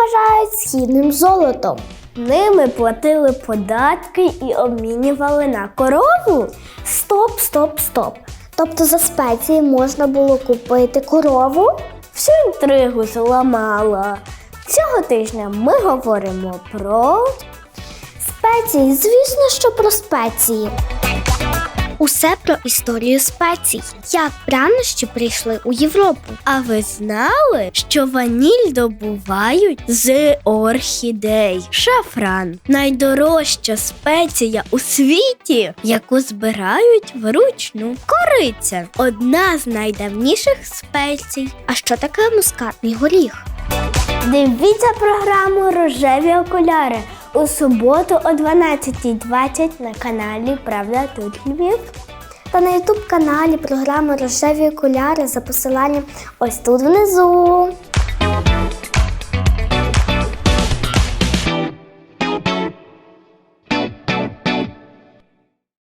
вважають східним золотом. Ними платили податки і обмінювали на корову. Стоп, стоп, стоп. Тобто за спеції можна було купити корову? Всю інтригу зламала. Цього тижня ми говоримо про Спеції, звісно, що про спеції. Усе про історію спецій, як прянощі прийшли у Європу. А ви знали, що ваніль добувають з орхідей? Шафран найдорожча спеція у світі, яку збирають вручну. Кориця одна з найдавніших спецій. А що таке мускатний горіх? Дивіться програму Рожеві окуляри у суботу о 12.20 на каналі Правда тут Львів. Та на ютуб каналі програми Рожеві окуляри за посиланням ось тут внизу.